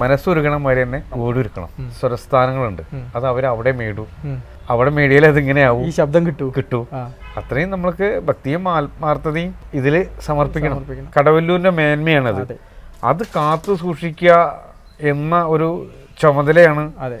മനസ്സുരുകണം വരെ തന്നെ ഓടുരുക്കണം സ്വരസ്ഥാനങ്ങളുണ്ട്. അത് അവർ അവിടെ മേടു. അവിടെ മേടിയാൽ അതിങ്ങനെയാവും. ഈ ശബ്ദം കിട്ടും. കിട്ടും. അത്രയും നമ്മൾക്ക് ഭക്തിയും ആത്മാർത്ഥതയും ഇതിൽ സമർപ്പിക്കണം. കടവല്ലൂരിന്റെ മേന്മയാണത്. അത്. കാത്തു സൂക്ഷിക്കുക എന്ന ഒരു ചുമതലയാണ് അതെ.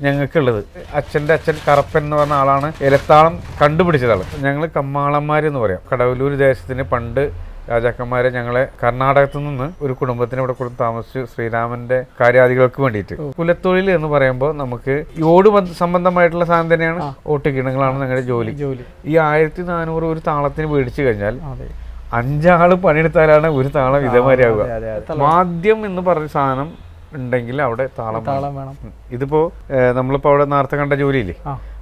ഞങ്ങൾക്കുള്ളത്. അച്ഛന്റെ അച്ഛൻ കറപ്പൻ എന്ന് പറഞ്ഞ ആളാണ്. ഇലത്താളം കണ്ടുപിടിച്ചതാണ്. ഞങ്ങൾ കമ്മാളന്മാർ എന്ന് പറയാം. കടവല്ലൂർ ദേശത്തിന് പണ്ട് രാജാക്കന്മാരെ ഞങ്ങളെ കർണാടകത്തു നിന്ന് ഒരു കുടുംബത്തിന് ഇവിടെ കൊടുത്ത് താമസിച്ചു ശ്രീരാമന്റെ കാര്യാദികൾക്ക് വേണ്ടിയിട്ട്. കുലത്തൊഴിൽ എന്ന് പറയുമ്പോൾ നമുക്ക് ഈ ഓട് ബന്ധ- സംബന്ധമായിട്ടുള്ള സാധനം തന്നെയാണ് ഓട്ടുകിണങ്ങളാണ് ഞങ്ങളുടെ ജോലി. ഈ ആയിരത്തി നാനൂറ് ഒരു താളത്തിന് മേടിച്ചു കഴിഞ്ഞാൽ അഞ്ചാൾ പണിയെടുത്താലാണ് ഒരു താളം ഇതേമാതിരി ആവുക മാദ്യം എന്ന് പറഞ്ഞ സാധനം ഉണ്ടെങ്കിൽ അവിടെ താളം വേണം. താളം വേണം. ഇതിപ്പോ നമ്മളിപ്പോ അവിടെ നേരത്തെ കണ്ട ജോലിയില്ലേ?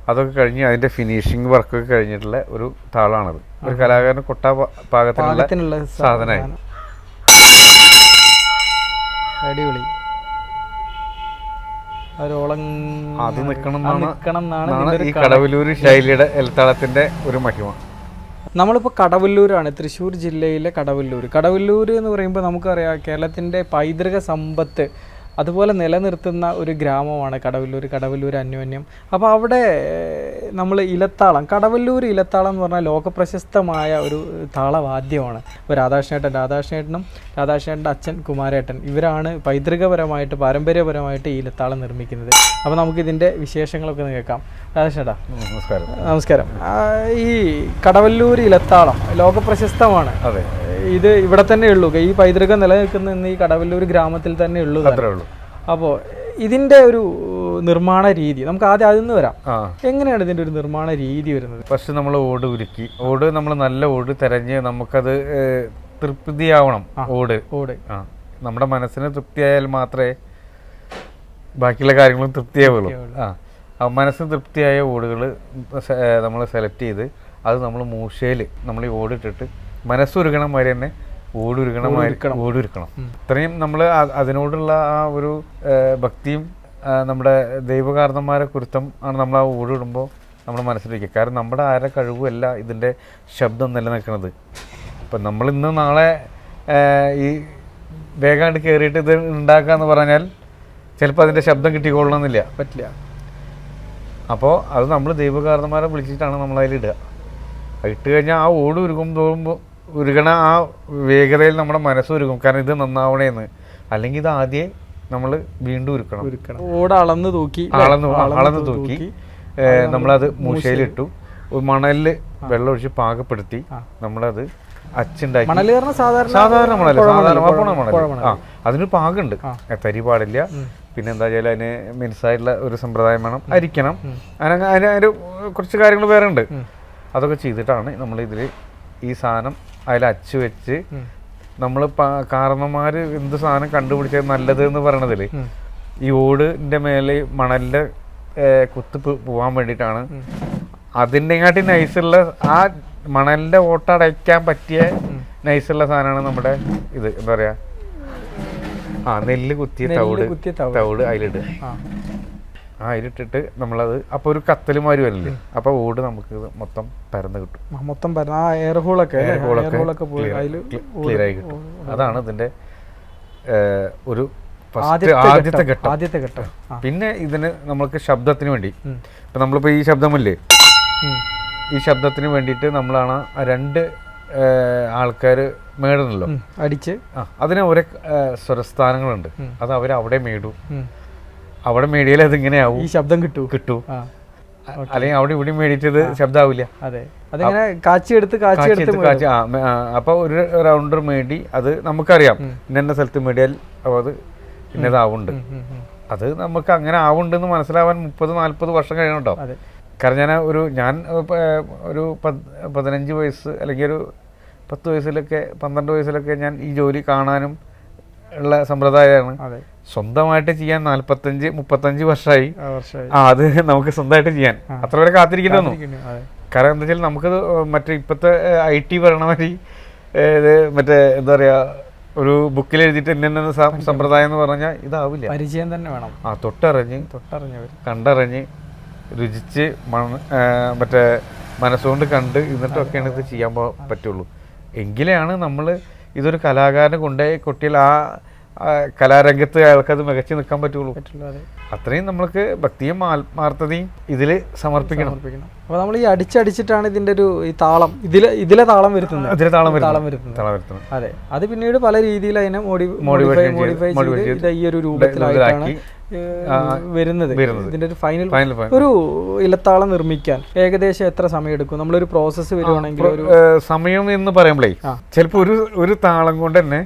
അതൊക്കെ കഴിഞ്ഞ് അതിന്റെ ഫിനിഷിംഗ് വർക്കൊക്കെ കഴിഞ്ഞിട്ടുള്ള ഒരു താളാണത്. ഒരു കലാകാരന് കൊട്ട പാകത്തിനുള്ള സാധനമായി. സാധനം. അടിപൊളി. അത് നിക്കണം ഈ കടവല്ലൂർ ശൈലിയുടെ എൽത്താളത്തിന്റെ ഒരു മഹിമ. നമ്മളിപ്പോൾ കടവല്ലൂരാണ് തൃശ്ശൂർ ജില്ലയിലെ കടവല്ലൂർ. കടവല്ലൂർ എന്ന് പറയുമ്പോൾ നമുക്കറിയാം കേരളത്തിന്റെ പൈതൃക സമ്പത്ത് അതുപോലെ നിലനിർത്തുന്ന ഒരു ഗ്രാമമാണ് കടവല്ലൂർ കടവല്ലൂർ അന്യോന്യം. അപ്പോൾ അവിടെ നമ്മൾ ഇലത്താളം കടവല്ലൂർ ഇലത്താളം എന്ന് പറഞ്ഞാൽ ലോകപ്രശസ്തമായ ഒരു താളവാദ്യമാണ്. ഇപ്പോൾ രാധാകൃഷ്ണേട്ടൻ രാധാകൃഷ്ണേട്ടനും രാധാകൃഷ്ണേട്ടന്റെ അച്ഛൻ കുമാരേട്ടൻ ഇവരാണ് പൈതൃകപരമായിട്ട് പാരമ്പര്യപരമായിട്ട് ഈ ഇലത്താളം നിർമ്മിക്കുന്നത്. അപ്പോൾ നമുക്കിതിന്റെ വിശേഷങ്ങളൊക്കെ ഒന്ന് കേൾക്കാം. രാധാകൃഷ്ണേട്ടാ നമസ്കാരം. നമസ്കാരം. ഈ കടവല്ലൂർ ഇലത്താളം ലോകപ്രശസ്തമാണ്. അതെ. ഇത് ഇവിടെ തന്നെ ഉള്ളൂ. ഈ പൈതൃകം നിലനിൽക്കുന്ന ഇന്ന് ഈ കടവല്ലൂർ ഗ്രാമത്തിൽ തന്നെ ഉള്ളൂ അത്രേ ഉള്ളൂ. അപ്പോൾ ഇതിന്റെ ഒരു നിർമ്മാണ രീതി നമുക്ക് ആദ്യം അതിൽ നിന്ന് വരാം എങ്ങനെയാണ് ഇതിന്റെ ഒരു നിർമ്മാണ രീതി വരുന്നത്? ഫസ്റ്റ് നമ്മൾ ഓട് ഉരുക്കി. ഓട് നമ്മൾ നല്ല ഓട് തെരഞ്ഞ് നമുക്കത് തൃപ്തിയാവണം ഓട്. ഓട്. ആ. നമ്മുടെ മനസ്സിന് തൃപ്തിയായാൽ മാത്രമേ ബാക്കിയുള്ള കാര്യങ്ങളും തൃപ്തിയാവുള്ളൂ. ആ. ആ മനസ്സിന് തൃപ്തിയായ ഓടുകൾ നമ്മൾ സെലക്ട് ചെയ്ത് അത് നമ്മൾ മൂശയിൽ നമ്മൾ ഈ ഓടിട്ടിട്ട് മനസ്സുരുകണം വരെ തന്നെ ഓടുരുകണം ഓടുരുക്കണം. ഇത്രയും നമ്മൾ അതിനോടുള്ള ആ ഒരു ഭക്തിയും നമ്മുടെ ദൈവകാരണന്മാരെ കുരുത്തം ആണ് നമ്മൾ ആ ഓടിടുമ്പോൾ നമ്മൾ മനസ്സിലിരിക്കുക കാരണം നമ്മുടെ ആരെ കഴിവുമല്ല ഇതിന്റെ ശബ്ദം നിലനിൽക്കുന്നത്. ഇപ്പം നമ്മൾ ഇന്ന് നാളെ ഈ വേഗാണ്ട് കയറിയിട്ട് ഇത് ഉണ്ടാക്കുക എന്ന് പറഞ്ഞാൽ ചിലപ്പോൾ അതിന്റെ ശബ്ദം കിട്ടിക്കൊള്ളണമെന്നില്ല പറ്റില്ല. അപ്പോൾ അത് നമ്മൾ ദൈവകാരണന്മാരെ വിളിച്ചിട്ടാണ് നമ്മൾ അത് ഇട്ട് കഴിഞ്ഞാൽ ആ ഓട് ഉരുകും തോറുമ്പോൾ ഉരുകണ ആ വേഗതയിൽ നമ്മുടെ മനസ്സ് ഉരുകും. കാരണം ഇത് നന്നാവണേന്ന്. അല്ലെങ്കിൽ ഇത് ആദ്യം നമ്മൾ വീണ്ടും ഉരുക്കണം. ഉരുക്കണം. ഓട് അളന്ന് തൂക്കി. അളന്ന് അളന്ന് തൂക്കി. നമ്മളത് മൂശയിലിട്ടു. മണലിൽ വെള്ളം ഒഴിച്ച് പാകപ്പെടുത്തി നമ്മളത് അച്ചുണ്ടാക്കി. സാധാരണ സാധാരണ മണൽ സാധാരണ കുഴമണൽ. ആ അതിന് പാകമുണ്ട് തരി പാടില്ല. പിന്നെ എന്താ വെച്ചാൽ അതിന് മിനുസായിട്ടുള്ള ഒരു സമ്പ്രദായം വേണം. അരിക്കണം. അതിന് അതിന് കുറച്ച് കാര്യങ്ങൾ വേറെ ഉണ്ട് അതൊക്കെ ചെയ്തിട്ടാണ് നമ്മൾ ഇതിൽ ഈ സാധനം അതിൽ അച്ചു വെച്ച് നമ്മൾ കാരണന്മാർ എന്ത് സാധനം കണ്ടുപിടിച്ചത് നല്ലത് എന്ന് പറയണതിൽ ഈ ഓടിന്റെ മേലെ മണലിന്റെ കുത്ത് പോവാൻ വേണ്ടിട്ടാണ് വേണ്ടിയിട്ടാണ് അതിന്റെങ്ങാട്ടി നൈസുള്ള ആ മണലിന്റെ ഓട്ട അടയ്ക്കാൻ പറ്റിയ നൈസുള്ള സാധനമാണ് നമ്മുടെ ഇത് എന്താ പറയാ? ആ നെല്ല് കുത്തിയ തവിട്. തവിട്. അതിലിട്ട് അതിലിടുക അതിലിട്ടിട്ട് നമ്മളത് അപ്പോൾ ഒരു കത്തൽ മാതിരി വരില്ലേ? അപ്പോൾ ഓട് നമുക്ക് മൊത്തം പരന്ന് കിട്ടും. മൊത്തം പരന്ന ആ എയർ ഹോളൊക്കെ ക്ലിയർ ആയി കിട്ടും. അതാണ് ഇതിന്റെ ഒരു ആദ്യത്തെ ഘട്ടം. ആദ്യത്തെ ഘട്ടം. പിന്നെ ഇതിന് നമ്മൾക്ക് ശബ്ദത്തിന് വേണ്ടി. ഇപ്പൊ നമ്മളിപ്പോൾ ഈ ശബ്ദമല്ലേ? ഈ ശബ്ദത്തിന് വേണ്ടിയിട്ട് നമ്മളാണ് രണ്ട് ആൾക്കാർ മേടുന്നല്ലോ അടിച്ച്. ആ അതിന് ഓരോ സ്വരസ്ഥാനങ്ങളുണ്ട്. അത് അവർ അവിടെ മേടും. അവിടെ മേടിയാൽ അത് ഇങ്ങനെയാവും ഈ ശബ്ദം കിട്ടൂ. കിട്ടും. അല്ലെങ്കിൽ അവിടെ ഇവിടെ മേടിച്ചത് ശബ്ദാവില്ല ശബ്ദമാവില്ല അതെ. അതിങ്ങനെ കാച്ചിയെടുത്ത് കാച്ചിയെടുത്ത് കാച്ചി അപ്പൊ ഒരു റൗണ്ടർ മേടി അത് നമുക്കറിയാം. ഇന്ന സ്ഥലത്ത് മേടിയാൽ അപ്പോൾ അത് ഇന്നതാവുണ്ട്. അത് നമുക്ക് അങ്ങനെ ആവുണ്ടെന്ന് മനസ്സിലാവാൻ മുപ്പത് നാല്പത് വർഷം കഴിയണം കേട്ടോ അതെ. കാരണം ഞാൻ ഒരു ഞാൻ ഒരു പത്- പതിനഞ്ച് വയസ്സ് അല്ലെങ്കിൽ ഒരു പത്ത് വയസ്സിലൊക്കെ പന്ത്രണ്ട് വയസ്സിലൊക്കെ ഞാൻ ഈ ജോലി കാണാനും ഉള്ള സമ്പ്രദായമാണ്. സ്വന്തമായിട്ട് ചെയ്യാൻ നാല്പത്തഞ്ച് മുപ്പത്തഞ്ച് വർഷമായി ആ അത് നമുക്ക് സ്വന്തമായിട്ട് ചെയ്യാൻ. അത്ര വരെ കാത്തിരിക്കുന്നു. കാരണം എന്താ വെച്ചാൽ നമുക്കത് മറ്റേ ഇപ്പോഴത്തെ ഐ ടി ഭരണമാതിരി മറ്റേ എന്താ പറയാ ഒരു ബുക്കിൽ എഴുതിയിട്ട് ഇന്ന സമ്പ്രദായം എന്ന് പറഞ്ഞാൽ ഇതാവില്ല. പരിചയം തന്നെ വേണം. ആ തൊട്ടറിഞ്ഞ് തൊട്ടറിഞ്ഞ് കണ്ടറിഞ്ഞ് രുചിച്ച് മറ്റേ മനസ്സുകൊണ്ട് കണ്ട് എന്നിട്ടൊക്കെയാണ് ഇത് ചെയ്യാൻ പറ്റുള്ളൂ. എങ്കിലാണ് നമ്മൾ ഇതൊരു കലാകാരനെ കൊണ്ടേ കുട്ടികൾ ആ കലാരംഗത്ത് അയാൾക്കത് മികച്ചു നിൽക്കാൻ പറ്റുള്ളൂ. പറ്റുള്ളൂ അതെ. അത്രയും നമ്മൾക്ക് ഭക്തിയും ആത്മാർത്ഥതയും ഇതിൽ സമർപ്പിക്കണം. സമർപ്പിക്കണം. അപ്പോൾ നമ്മൾ ഈ അടിച്ചടിച്ചിട്ടാണ് ഇതിന്റെ ഒരു ഈ താളം ഇതിലെ ഇതിലെ താളം വരുത്തുന്നത്. ഇതിലെ താളം താളം വരുത്തുന്നത്. താളം വരുത്തുന്നത്. അതെ. അത് പിന്നീട് പല രീതിയിൽ അതിനെ മോഡിഫൈ മോഡിഫൈ ചെയ്ത് ഈ ഒരു രൂപത്തിലായിട്ടാണ് വരുന്നത്. ഇതിന്റെ ഒരു ഫൈനൽ ഒരു ഇലത്താളം നിർമ്മിക്കാൻ. ഏകദേശം എത്ര സമയം എടുക്കും? നമ്മളൊരു പ്രോസസ്സ് വരുവാണെങ്കിൽ സമയം എന്ന് പറയുമ്പോഴേ ചിലപ്പോ ചിലപ്പോൾ ഒരു ഒരു താളം കൊണ്ട് തന്നെ.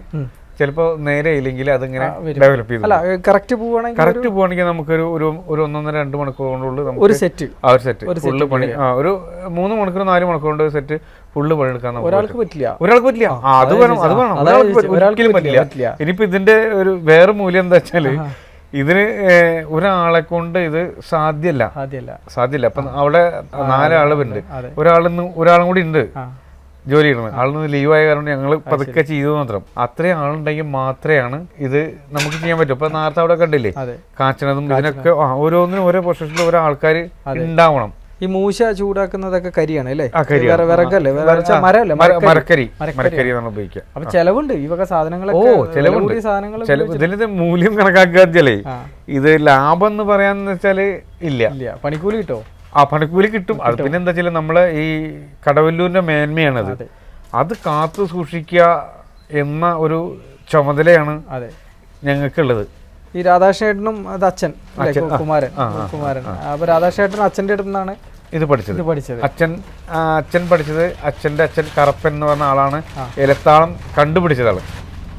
ചിലപ്പോൾ നേരെ ഇല്ലെങ്കിൽ അതിങ്ങനെ. ഡെവലപ്പ് ചെയ്തു അല്ല കറക്റ്റ് പോവുകയാണെങ്കിൽ കറക്റ്റ് പോവാണെങ്കിൽ നമുക്കൊരു ഒരു ഒരു ഒന്നൊന്നര രണ്ട് മണിക്കൂർ കൊണ്ടുള്ള നമുക്ക് ഒരു സെറ്റ് ആ ഒരു സെറ്റ് ഫുള്ള് പണി. ആ ഒരു മൂന്ന് മണിക്കൂർ നാല് മണിക്കൂർ കൊണ്ട് ഒരു സെറ്റ് ഫുള്ള് പണിയെടുക്കാൻ ഒരാൾക്ക് പറ്റില്ല. പറ്റും. ഒരാൾക്ക് പറ്റില്ല. അത് വേണം അത് വേണം. ഒരാൾക്ക് പറ്റില്ല. ഇനിയിപ്പോ ഇതിന്റെ ഒരു വേറെ മൂല്യം എന്താ വെച്ചാൽ ഇതിന് ഒരാളെ കൊണ്ട് ഇത് സാധ്യല്ല. സാധ്യല്ല. അപ്പൊ അവിടെ നാലാളുണ്ട് ഒരാളിന്ന് ഒരാളും കൂടി ഉണ്ട്. ജോലി ഇടുന്നത് ആളൊന്ന് ലീവ് ലീവായ കാരണം ഞങ്ങൾ പതുക്കെ ചെയ്തു മാത്രം. അത്രയും ആളുണ്ടെങ്കിൽ മാത്രമാണ് ഇത് നമുക്ക് ചെയ്യാൻ പറ്റും. ഇപ്പൊ നേരത്തെ അവിടെ കണ്ടില്ലേ? കാച്ചണതും ഇതിനൊക്കെ ഓരോന്നിനും ഓരോ പൊസിഷനിൽ ഓരോ ആൾക്കാർ ഉണ്ടാവണം ഈ മൂശ ചൂടാക്കുന്നതൊക്കെ കരിയാണ് അല്ലേ? വിറകല്ലേ മരമല്ലേ മരക്കരി. മരക്കരി. ഉപയോഗിക്കാം ഉപയോഗിക്കുക. അപ്പൊ ചെലവുണ്ട്. ഈ വക സാധനങ്ങളൊക്കെ ചെലവുണ്ട്. സാധനങ്ങൾ ഇതിന്റെ മൂല്യം കണക്കാക്കുക ഇത് ലാഭം എന്ന് പറയാന്ന് വെച്ചാൽ ഇല്ല. പണിക്കൂലി കിട്ടോ? ആ പണിക്കൂലി കിട്ടും. അത് പിന്നെ എന്താ വെച്ചാൽ നമ്മളെ ഈ കടവല്ലൂരിന്റെ മേന്മയാണത്. അതെ. കാത്തു സൂക്ഷിക്കുക എന്ന ഒരു ചുമതലയാണ് അതെ. ഞങ്ങൾക്കുള്ളത്. ഈ രാധാശേട്ടനും അത് അച്ഛൻ? കുമാരൻ കുമാരൻ. അപ്പൊ രാധാശേട്ടൻ അച്ഛന്റെ അടുത്ത് നിന്നാണ് ഇത് പഠിച്ചത്. പഠിച്ചത്. അച്ഛൻ അച്ഛൻ പഠിച്ചത് അച്ഛന്റെ അച്ഛൻ കറപ്പൻ എന്ന് പറഞ്ഞ ആളാണ്. ഇലത്താളം കണ്ടുപിടിച്ചതാണ്.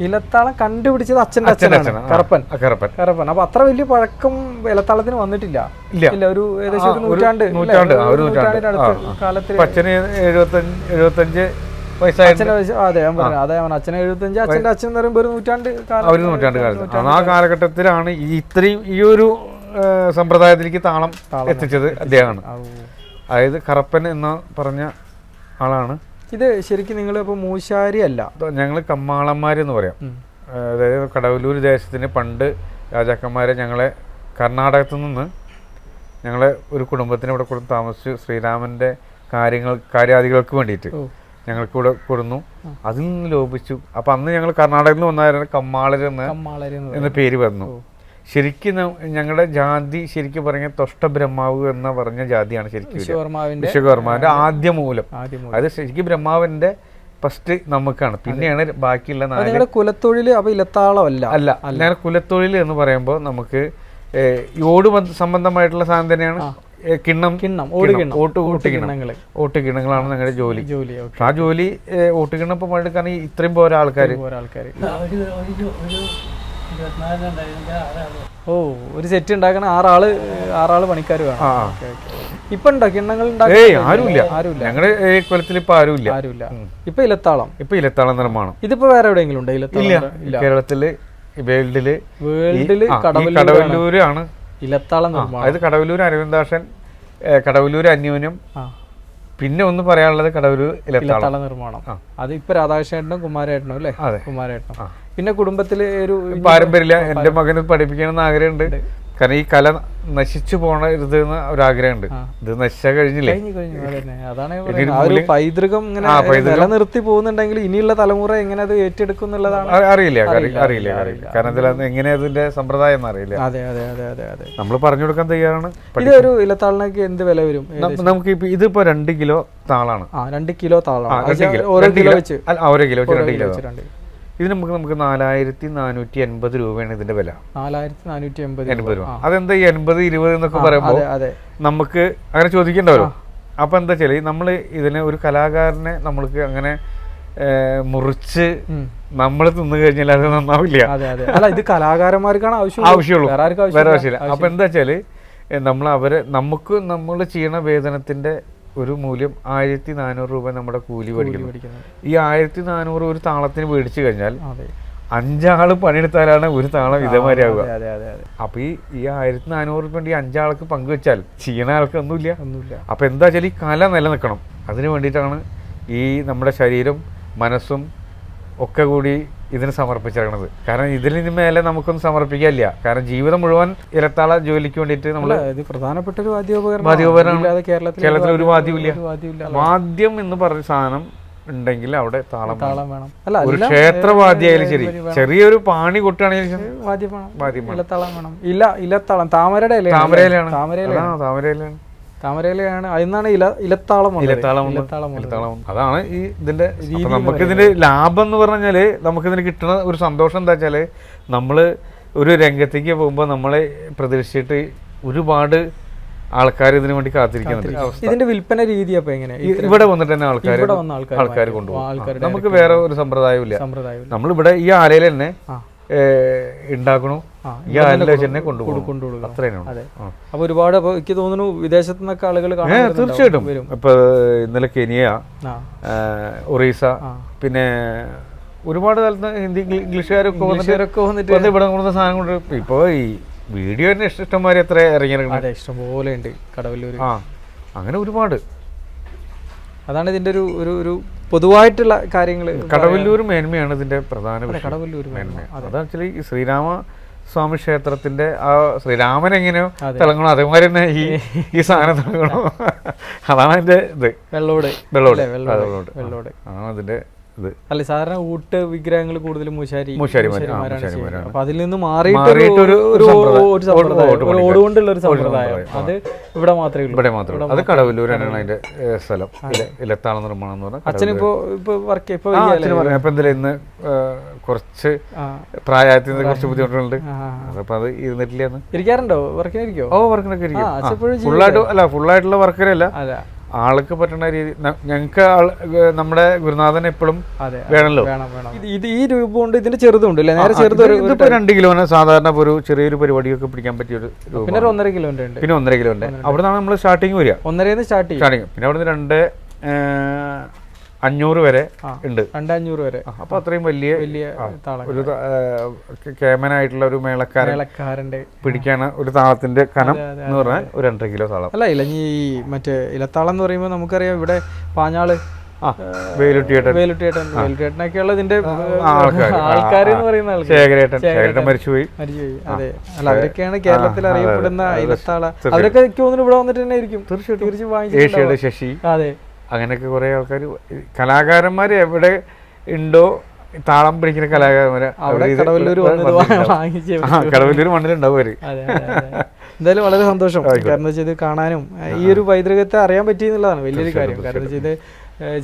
ഇലത്താളം കണ്ടുപിടിച്ചത് അച്ഛന്റെ അച്ഛനാണ്. കറപ്പൻ. കറപ്പൻ. കറപ്പൻ. അപ്പൊ അത്ര വലിയ പഴക്കം ഇലത്താളത്തിന് വന്നിട്ടില്ല. ഇല്ല. ഒരു ഏകദേശം ഒരു നൂറ്റാണ്ട്. കാലത്തിൽ അച്ഛന് എഴുപത്തഞ്ച് അതെ ഞാൻ പറഞ്ഞു അതെ അച്ഛനെ എഴുപത്തഞ്ച് അച്ഛൻ എന്ന് പറയുമ്പോൾ ഒരു നൂറ്റാണ്ട് ആ ഒരു നൂറ്റാണ്ട് കാലത്ത്. ആ കാലഘട്ടത്തിലാണ് ഈ ഇത്രയും ഈ ഒരു സമ്പ്രദായത്തിലേക്ക് താളം എത്തിച്ചത് അദ്ദേഹമാണ്. അതായത് കറപ്പൻ എന്ന് പറഞ്ഞ ആളാണ്. ഇത് ശരിക്കും നിങ്ങൾ ഇപ്പൊ മൂശാരി അല്ല. ഞങ്ങൾ കമ്മാളന്മാരെന്ന് പറയാം. അതായത് കടവലൂർ ദേശത്തിന് പണ്ട് രാജാക്കന്മാരെ ഞങ്ങളെ കർണാടകത്തു നിന്ന് ഞങ്ങളെ ഒരു കുടുംബത്തിന് ഇവിടെ കൊടുത്ത് താമസിച്ചു ശ്രീരാമന്റെ കാര്യങ്ങൾ കാര്യാദികൾക്ക് വേണ്ടിയിട്ട് ഞങ്ങൾക്ക് ഇവിടെ കൊടുന്നു. അതിൽ നിന്ന് ലോപിച്ചു. അപ്പം അന്ന് ഞങ്ങൾ കർണാടകത്തിൽ നിന്ന് വന്നായിരുന്നു കമ്മാളരെന്ന് എന്ന പേര് വന്നു. ശരിക്കും ഞങ്ങളുടെ ജാതി ശരിക്കും പറഞ്ഞ തൊഷ്ട ബ്രഹ്മാവ് എന്ന് പറഞ്ഞ ജാതിയാണ് ശരിക്കും. വിശ്വകർമാവിന്റെ ആദ്യ മൂലം. അത് ശരിക്കും ബ്രഹ്മാവിന്റെ ഫസ്റ്റ് നമുക്കാണ്. പിന്നെയാണ് ബാക്കിയുള്ള നാട് കുലത്തൊഴിൽ അപ്പൊ ഇലത്താളമല്ല. അല്ല അല്ല. ഞാൻ കുലത്തൊഴിൽ എന്ന് പറയുമ്പോൾ നമുക്ക് ഓട് സംബന്ധമായിട്ടുള്ള സാധനം തന്നെയാണ് കിണ്ണം. കിണ്ണം ഓട് കിണ്ണം ഓട്ട് ഓട്ട് കിണ്ണങ്ങൾ ഓട്ട് കിണ്ണങ്ങളാണ് ഞങ്ങളുടെ ജോലി. ജോലി ആ ജോലി ഓട്ട് ഓട്ടുകിണ്ണം ഇപ്പം പണിയെടുക്കാൻ ഇത്രയും പോരാ ആൾക്കാർ ഒരാൾക്കാര് ഓ ഒരു സെറ്റ് ഉണ്ടാക്കണ ആറാൾ ആറാൾ പണിക്കാർ വേണം. ഇപ്പൊ ഉണ്ടോ? കിണ്ണങ്ങൾ ആരുമില്ല. ആരുമില്ല. ഞങ്ങളുടെ ഈ കുലത്തിൽ ഇപ്പൊ ആരുമില്ല. ആരുമില്ല. ഇപ്പൊ ഇലത്താളം. ഇപ്പൊ ഇലത്താളം നിർമ്മാണം ഇതിപ്പോ വേറെ എവിടെയെങ്കിലും ഉണ്ടോ? ഇലത്താളം ഇല്ല. കേരളത്തിൽ വേൾഡിൽ വേൾഡിൽ കടവല്ലൂരാണ്. ഇലത്താളം നിർമ്മാണം. അതായത് കടവല്ലൂർ അരവിന്ദാഷൻ കടവല്ലൂർ അന്യോന്യം പിന്നെ ഒന്ന് പറയാനുള്ളത് കടവല്ലൂർ ഇലത്താളം. ഇലത്താള നിർമ്മാണം. അത് ഇപ്പൊ രാധാകൃഷ്ണേട്ടനും കുമാരേട്ടനും അല്ലേ. കുമാരേട്ടനും. പിന്നെ കുടുംബത്തിൽ ഒരു പാരമ്പര്യമില്ല. എന്റെ മകന് പഠിപ്പിക്കണമെന്ന് ആഗ്രഹമുണ്ട്. കാരണം ഈ കല നശിച്ചു പോണരുത് എന്ന് ഒരാഗ്രഹമുണ്ട്. ഇത് നശിച്ചാൽ കഴിഞ്ഞില്ലേ? അതാണ് പൈതൃകം. നിലനിർത്തി പോകുന്നുണ്ടെങ്കിൽ ഇനിയുള്ള തലമുറ എങ്ങനെ അത് ഏറ്റെടുക്കും എന്നുള്ളതാണ്. അറിയില്ല. അറി- അറിയില്ല കാരണം ഇതിൽ എങ്ങനെ അതിന്റെ സമ്പ്രദായം എന്ന് അറിയില്ല. അതെ അതെ അതെ അതെ അതെ. നമ്മൾ പറഞ്ഞു കൊടുക്കാൻ തയ്യാറാണ്. ഇത് ഒരു ഇലത്താളിനൊക്കെ എന്ത് വില വരും? നമുക്ക് ഇതിപ്പോ രണ്ട് കിലോ താളാണ്. രണ്ട് കിലോ താളാണ്. ഓരോ കിലോ വെച്ച്. ഓരോ കിലോ വെച്ച് രണ്ട് കിലോ. വെച്ച് രണ്ട്. ഇത് നമുക്ക് നമുക്ക് നാലായിരത്തി നാനൂറ്റി എൺപത് രൂപയാണ് ഇതിന്റെ വില. നാലായിരത്തി നാനൂറ്റി എൺപത് എൺപത് രൂപ. അതെന്താ ഈ എൺപത് ഇരുപത് എന്നൊക്കെ പറയുമ്പോൾ നമുക്ക് അങ്ങനെ ചോദിക്കണ്ടല്ലോ അപ്പൊ എന്താ വെച്ചാൽ നമ്മൾ ഇതിനെ ഒരു കലാകാരനെ നമ്മൾക്ക് അങ്ങനെ മുറിച്ച്. നമ്മൾ തിന്നു കഴിഞ്ഞാൽ അത് നന്നാവില്ല. അല്ല ഇത് കലാകാരന്മാർക്കാണ് ആവശ്യം ആവശ്യമുള്ളൂ. വേറെ ആവശ്യമില്ല. അപ്പൊ എന്താ വെച്ചാൽ നമ്മൾ അവരെ നമുക്ക് നമ്മൾ ചെയ്യണ വേതനത്തിന്റെ ഒരു മൂല്യം ആയിരത്തി നാനൂറ് രൂപ നമ്മുടെ കൂലി പഠിക്കുന്നു ഈ ആയിരത്തി നാനൂറ് ഒരു താളത്തിന് മേടിച്ചു കഴിഞ്ഞാൽ അഞ്ചാൾ പണിയെടുത്താലാണ് ഒരു താളം ഇതേമാതിരി ആവുക അപ്പൊ ഈ ഈ ആയിരത്തി നാനൂറ് രൂപ ഈ അഞ്ചാൾക്ക് പങ്കുവെച്ചാൽ ചെയ്യണ ആൾക്ക് ഒന്നുമില്ല. അപ്പൊ എന്താ വെച്ചാൽ ഈ കല നിലനിൽക്കണം. അതിന് വേണ്ടിയിട്ടാണ് ഈ നമ്മുടെ ശരീരം മനസ്സും ഒക്കെ കൂടി ഇതിന് സമർപ്പിച്ചിരിക്കുന്നത് കാരണം ഇതിന് മേലെ നമുക്കൊന്നും സമർപ്പിക്കാനില്ല. കാരണം ജീവിതം മുഴുവൻ ഇലത്താള ജോലിക്ക് വേണ്ടിയിട്ട് നമ്മൾ ഇത് പ്രധാനപ്പെട്ട ഒരു വാദ്യോപകരണം. കേരളത്തിൽ ഒരു വാദ്യമില്ല വാദ്യം എന്ന് പറഞ്ഞ സാധനം ഉണ്ടെങ്കിൽ അവിടെ താളം. താളം വേണം. അല്ല ഒരു ക്ഷേത്രവാദ്യായാലും ശരി. ചെറിയൊരു പാണി കൊട്ടുകയാണെങ്കിൽ വാദ്യം വേണം? വാദ്യം വേണം. ഇലത്താളം വേണം. ഇല ഇലത്താളം. താമരയുടെ താമരയിലാണ് താമരയിലാണ് താമരയിലാണ് താമരയിലാണ് അതിന്നാണ് ഇല ഇലത്താളം. ഇലത്താളം ഇലത്താളം. അതാണ് ഈ ഇതിന്റെ നമുക്ക് ഇതിന്റെ ലാഭം എന്ന് പറഞ്ഞാൽ നമുക്ക് ഇതിന് കിട്ടുന്ന ഒരു സന്തോഷം എന്താ വെച്ചാൽ നമ്മൾ ഒരു രംഗത്തേക്ക് പോകുമ്പോൾ നമ്മളെ പ്രതീക്ഷിച്ചിട്ട് ഒരുപാട് ആൾക്കാർ ഇതിനു വേണ്ടി കാത്തിരിക്കുന്നുണ്ട്. ഇതിന്റെ വിൽപ്പന രീതി അപ്പൊ എങ്ങനെ ഇവിടെ വന്നിട്ട് തന്നെ ആൾക്കാർ ആൾക്കാർ. കൊണ്ടുപോകും നമുക്ക് വേറെ ഒരു സമ്പ്രദായവും ഇല്ല സമ്പ്രദായം നമ്മളിവിടെ ഈ ആലയിൽ തന്നെ. ഉണ്ടാക്കണു അപ്പൊ ഒരുപാട് എനിക്ക് തോന്നുന്നു വിദേശത്തു നിന്നൊക്കെ ആളുകൾ തീർച്ചയായിട്ടും. ഇപ്പൊ ഇന്നലെ കെനിയ ഒറീസ പിന്നെ ഒരുപാട് സ്ഥലത്ത് ഹിന്ദി ഇംഗ്ലീ- ഇംഗ്ലീഷുകാരൊക്കെ വന്നിട്ട് വന്നിട്ട് വന്ന് ഇവിടെ കൊണ്ടുവന്ന സാധനം കൊണ്ട് ഇപ്പൊ ഈ വീഡിയോ തന്നെ ഇഷ്ടംമാര് എത്ര ഇറങ്ങിയിട്ടുണ്ട് ഇഷ്ടംപോലെ ഉണ്ട് കടവല്ലൂർ ആ അങ്ങനെ ഒരുപാട്. അതാണ് ഇതിന്റെ ഒരു ഒരു ഒരു പൊതുവായിട്ടുള്ള കാര്യങ്ങൾ കടവല്ലൂർ മേന്മയാണ് ഇതിന്റെ പ്രധാന കടവല്ലൂർ മേന്മ. അത്. ആക്ച്വലി ശ്രീരാമ സ്വാമി ക്ഷേത്രത്തിന്റെ ആ ശ്രീരാമൻ എങ്ങനെയോ തിളങ്ങണോ. അതേമാതിരി തന്നെ ഈ ഈ സാധനം തിളങ്ങണോ. അതാണ് അതിന്റെ ഇത്. വെള്ളോട്. വെള്ളോട്. വെള്ളോട്. അതാണ് അതിന്റെ ഇത്. അല്ല സാധാരണ ഊട്ട് വിഗ്രഹങ്ങൾ കൂടുതലും മുശാരി. അപ്പൊ അതിൽ നിന്ന് മാറിയിട്ട് ഒരു ഒരു. ഓടുകൊണ്ടുള്ള ഒരു സമ്പ്രദായം. അത് ഇവിടെ മാത്രമേ ഉള്ളൂ. ഇവിടെ മാത്രമേ അത് കടവല്ലൂരാണ് അതിന്റെ സ്ഥലം. ഇല- ഇലത്താള നിർമ്മാണം എന്ന് പറഞ്ഞാൽ അച്ഛനിപ്പോ ഇപ്പൊ വർക്ക് ഇപ്പൊ അച്ഛന് എന്തിനാ ഇന്ന് കുറച്ച്. പ്രായത്തിൽ കുറച്ച് ബുദ്ധിമുട്ടുണ്ട്. അതപ്പോ അത് ഇരുന്നിട്ടില്ല ഇരിക്കാറുണ്ടോ? വർക്കിനിരിക്കോ ഓ വർക്കിനൊക്കെ ഇരിക്കും. ഫുള്ളായിട്ട് അല്ല ഫുള്ളായിട്ടുള്ള വർക്കിനല്ല ആൾക്ക് പറ്റുന്ന രീതി ഞങ്ങൾക്ക് ആൾ നമ്മുടെ ഗുരുനാഥൻ എപ്പോഴും വേണല്ലോ. വേണമല്ലോ വേണം വേണം. ഇത് ഈ ഈ രൂപമുണ്ട് ഇതിന്റെ ചെറുതുണ്ട് അല്ലേ നേരെ ചെറുത് ഇതിപ്പോ രണ്ട് കിലോന് സാധാരണ ഒരു ചെറിയൊരു പരിപാടിയൊക്കെ പിടിക്കാൻ പറ്റിയ ഒരു പിന്നെ ഒന്നര കിലോന്റെ ഉണ്ട്. പിന്നെ ഒന്നര കിലോന്റെ അവിടെ നിന്നാണ് നമ്മൾ സ്റ്റാർട്ടിങ് വരിക. ചെയ്യും. സ്റ്റാർട്ടിങ് പിന്നെ അവിടെ നിന്ന് രണ്ട് അഞ്ഞൂറ് വരെ ഉണ്ട്. രണ്ടഞ്ഞൂറ് വരെ. അപ്പൊ അത്രയും വലിയ വലിയ ഒരു കേമനായിട്ടുള്ള ഒരു മേളക്കാരൻ മേളക്കാരന്റെ പിടിക്കാണ് ഒരു താളത്തിന്റെ കനം എന്ന് പറഞ്ഞാൽ ഒരു രണ്ടര കിലോ താളം. അല്ല ഇല്ല ഈ മറ്റേ ഇലത്താളം എന്ന് പറയുമ്പോൾ നമുക്കറിയാം ഇവിടെ പാഞ്ഞാൾ ആ വേലുട്ടിയേട്ടൻ. വേലുട്ടിയേട്ടൻ വേലുട്ടിയേട്ടനൊക്കെയുള്ള ഇതിന്റെ ആൾക്കാർ എന്ന് പറയുന്ന ആൾക്കാർ മരിച്ചുപോയി. മരിച്ചുപോയി. അതെ. അല്ല അവരൊക്കെയാണ് കേരളത്തിൽ അറിയപ്പെടുന്ന. ഇലത്താള. അവരൊക്കെ തോന്നുന്നു ഇവിടെ വന്നിട്ട് തന്നെ ആയിരിക്കും. തീർച്ചയായിട്ടും. ഏഷ്യയുടെ ശശി. അതെ. അങ്ങനെയൊക്കെ കുറേ ആൾക്കാർ കലാകാരന്മാർ എവിടെ ഉണ്ടോ താളം പിടിക്കുന്ന കലാകാരന്മാരെ അവിടെ കടവല്ലൂർ മണ്ണിലുണ്ടാവും അവർ. എന്തായാലും വളരെ സന്തോഷം. കാരണം വെച്ചാൽ കാണാനും ഈ ഒരു പൈതൃകത്തെ അറിയാൻ പറ്റി എന്നുള്ളതാണ് വലിയൊരു കാര്യം. കാരണം വെച്ചാൽ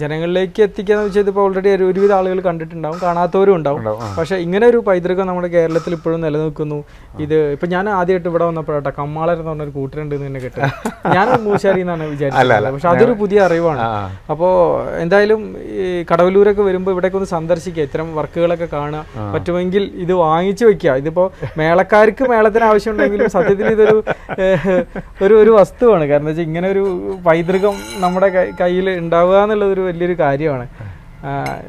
ജനങ്ങളിലേക്ക് എത്തിക്കാന്ന് വെച്ചാൽ ഇതിപ്പോൾ ഓൾറെഡി ഒരുവിധ ആളുകൾ കണ്ടിട്ടുണ്ടാവും കാണാത്തവരും ഉണ്ടാവും. പക്ഷേ ഇങ്ങനെ ഒരു പൈതൃകം നമ്മുടെ കേരളത്തിൽ ഇപ്പോഴും നിലനിൽക്കുന്നു. ഇത് ഇപ്പൊ ഞാൻ ആദ്യമായിട്ട് ഇവിടെ വന്നപ്പോഴാട്ടെ കമ്മാളർ എന്ന് പറഞ്ഞൊരു കൂട്ടരുണ്ട് എന്ന് തന്നെ കേട്ടത്. ഞാൻ മൂശാരി എന്നാണ് വിചാരിച്ചത്. പക്ഷെ അതൊരു പുതിയ അറിവാണ്. അപ്പോ അപ്പോൾ എന്തായാലും ഈ കടവലൂരൊക്കെ വരുമ്പോൾ ഇവിടേക്ക് ഒന്ന് സന്ദർശിക്കുക ഇത്തരം വർക്കുകളൊക്കെ കാണുക. പറ്റുമെങ്കിൽ ഇത് വാങ്ങിച്ചു വെക്കുക. ഇതിപ്പോൾ മേളക്കാർക്ക് മേളത്തിന് ആവശ്യം ഉണ്ടെങ്കിലും സത്യത്തിൽ ഇതൊരു ഒരു ഒരു വസ്തുവാണ്. കാരണം വെച്ചാൽ ഇങ്ങനെ ഒരു പൈതൃകം നമ്മുടെ കയ്യിൽ ഉണ്ടാവുക എന്നുള്ളത് ഒരു വലിയൊരു കാര്യമാണ്.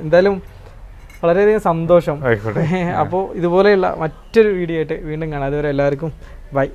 എന്തായാലും വളരെയധികം സന്തോഷം. അപ്പോൾ ഇതുപോലെയുള്ള മറ്റൊരു വീഡിയോ ആയിട്ട് വീണ്ടും കാണാം. അതുവരെ എല്ലാവർക്കും ബൈ.